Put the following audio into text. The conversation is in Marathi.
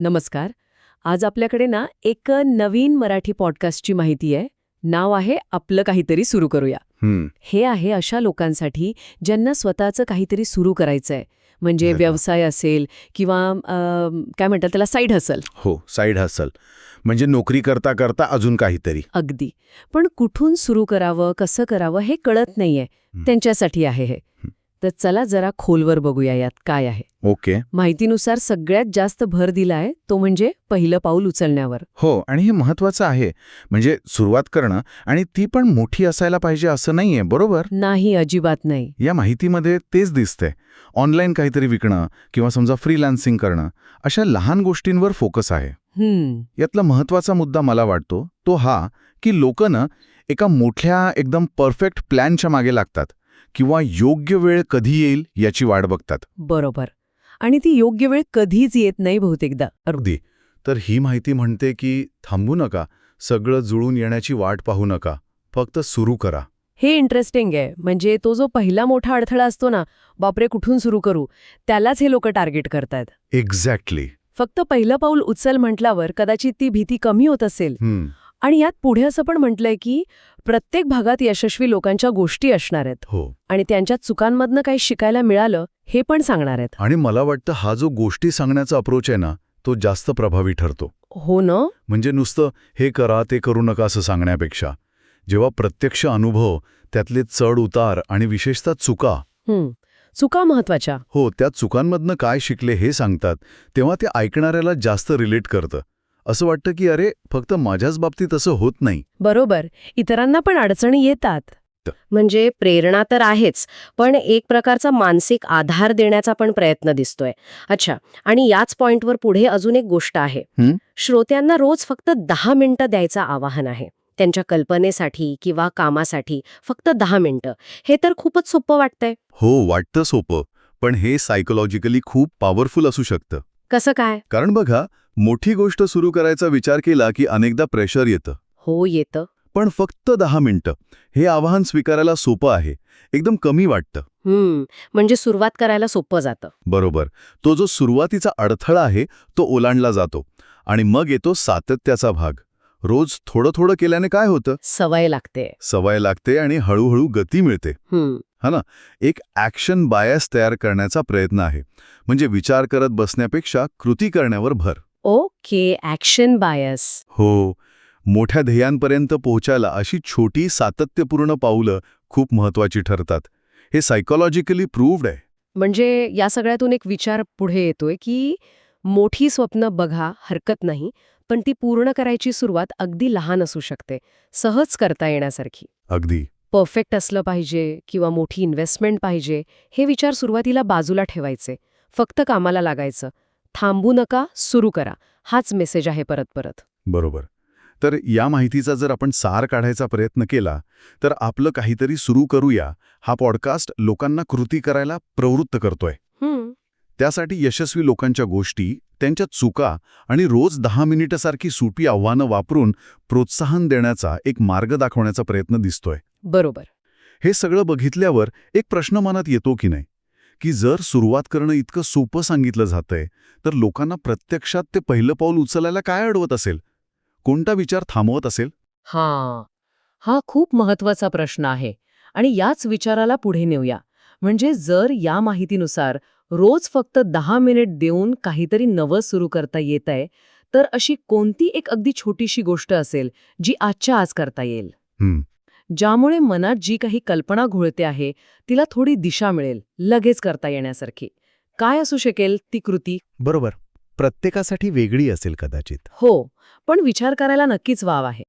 नमस्कार. आज आपल्याकडे ना एक नवीन मराठी पॉडकास्टची माहिती आहे. नाव आहे आपलं काहीतरी सुरू करूया. हे आहे अशा लोकांसाठी ज्यांना स्वतःचं काहीतरी सुरू करायचं आहे म्हणजे. व्यवसाय असेल किंवा काय म्हणतात त्याला साईड हसल हो साईड हसल म्हणजे नोकरी करता करता अजून काहीतरी. अगदी. पण कुठून सुरू करावं कसं करावं हे कळत नाहीये. त्यांच्यासाठी आहे हं. तर चला जरा खोलवर बघूया यात काय आहे. ओके. माहितीनुसार सगळ्यात जास्त भर दिलाय तो म्हणजे पहिलं पाऊल उचलण्यावर. हो आणि हे महत्वाचं आहे. म्हणजे सुरुवात करणं आणि ती पण मोठी असायला पाहिजे असं नाहीये बरोबर? नाही अजिबात नाही. या माहितीमध्ये तेच दिसतंय. ऑनलाईन काहीतरी विकणं किंवा समजा फ्रीलान्सिंग करणं अशा लहान गोष्टींवर फोकस आहे. यातला महत्त्वाचा मुद्दा मला वाटतो तो हा की लोक ना एका मोठ्या एकदम परफेक्ट प्लॅनच्या मागे लागतात. किंवा योग्य वेळ कधी येईल याची वाट बघतात. बरोबर. आणि ती योग्य वेळ कधीच येत नाही बहुतेकदा. अगदी. तर ही माहिती म्हणते की थांबू नका सगळं जुळून येण्याची वाट पाहू नका फक्त सुरू करा. हे इंटरेस्टिंग आहे. म्हणजे तो जो पहिला मोठा अडथळा असतो ना बापरे कुठून सुरू करू? त्यालाच हे लोक टार्गेट करतायत एक्झॅक्टली फक्त पहिलं पाऊल उचल म्हटल्यावर कदाचित ती भीती कमी होत असेल. आणि यात पुढे असं पण म्हटलंय की प्रत्येक भागात यशस्वी लोकांच्या गोष्टी असणार आहेत. हो. आणि त्यांच्या चुकांमधनं काही शिकायला मिळालं हे पण सांगणार आहेत. आणि मला वाटतं हा जो गोष्टी सांगण्याचा अप्रोच आहे ना तो जास्त प्रभावी ठरतो. हो ना? म्हणजे नुसतं हे करा ते करू नका असं सांगण्यापेक्षा जेव्हा प्रत्यक्ष अनुभव त्यातले चढ उतार आणि विशेषतः चुका. चुका महत्त्वाच्या हो त्या चुकांमधनं काय शिकले हे सांगतात तेव्हा ते ऐकणाऱ्याला जास्त रिलेट करतं. असं वाटतं की अरे फक्त माझ्याच बाबतीत असं होत नाही. बरोबर. इतरांना पण अडचणी येतात. म्हणजे प्रेरणा तर आहेच पण एक प्रकारचा मानसिक आधार देण्याचा पण प्रयत्न दिसतोय. अच्छा आणि याच पॉइंटवर पुढे अजून एक गोष्ट आहे? श्रोत्यांना रोज फक्त दहा मिनिटं द्यायचं आवाहन आहे. त्यांच्या कल्पनेसाठी किंवा कामासाठी फक्त दहा मिनिटं. हे तर खूपच सोपं वाटतंय. हो वाटतं सोपं पण हे सायकोलॉजिकली खूप पॉवरफुल असू शकतं. कसं काय? कारण बघा मोठी गोष्ट सुरू करायचा विचार केला की अनेकदा प्रेशर येतं. हो येतं. पण फक्त दहा मिनिटं. हे आवाहन स्वीकारायला सोपं आहे. एकदम कमी वाटतं. हम्म म्हणजे सुरुवात करायला सोपं जातं. बरोबर. तो जो सुरुवातीचा अडथळा आहे तो ओलांडला जातो. आणि मग येतो सातत्याचा भाग. रोज थोडं थोडं केल्याने काय होतं? सवय लागते. सवय लागते आणि हळूहळू गती मिळते. हम्म. एक ॲक्शन बायस तयार करण्याचा प्रयत्न आहे. म्हणजे विचार करत बसण्यापेक्षा कृती करण्यावर भर. ओके ॲक्शन बायस हो. मोठ्या ध्येयांपर्यंत पोहोचायला अशी छोटी सातत्यपूर्ण पावलं खूप महत्वाची ठरतात. हे सायकोलॉजिकली प्रूव्ड आहे. म्हणजे या सगळ्यातून एक विचार पुढे येतोय की मोठी स्वप्न बघा हरकत नाही पण ती पूर्ण करायची सुरुवात अगदी लहान असू शकते. सहज करता येण्यासारखी. अगदी. परफेक्ट असलं पाहिजे किंवा मोठी इन्व्हेस्टमेंट पाहिजे हे विचार सुरुवातीला बाजूला ठेवायचे. फक्त कामाला लागायचं. थांबू नका सुरू करा. हाच मेसेज आहे परत परत. बरोबर. तर या माहितीचा जर आपण सार काढायचा प्रयत्न केला तर आपलं काहीतरी सुरू करूया हा पॉडकास्ट लोकांना कृती करायला प्रवृत्त करतोय. त्यासाठी यशस्वी लोकांच्या गोष्टी त्यांच्या चुका आणि रोज दहा मिनिटासारखी सोपी आव्हानं वापरून प्रोत्साहन देण्याचा एक मार्ग दाखवण्याचा प्रयत्न दिसतोय. बरोबर. हे सगळं बघितल्यावर एक प्रश्न मनात येतो की नाही? की जर सुरुवात करणं इतकं सोपं सांगितलं जातंय तर लोकांना प्रत्यक्षात ते पहिलं पाऊल उचलायला काय अडवत असेल? कोणता विचार थांबवत असेल? हां. हा खूप महत्त्वाचा प्रश्न आहे आणि याच विचाराला पुढे नेऊया. म्हणजे जर या माहितीनुसार रोज फक्त दहा मिनिट देऊन काहीतरी नवं सुरू करता येत आहे तर अशी कोणती एक अगदी छोटीशी गोष्ट असेल जी आजच्या आज करता येईल? ज्यामुळे मनात जी काही कल्पना घोळते आहे तिला थोडी दिशा मिळेल लगेच करता येण्यासारखी. काय असू शकेल ती कृती? बरोबर. प्रत्येकासाठी वेगळी असेल कदाचित. हो पण विचार करायला नक्कीच वाव आहे.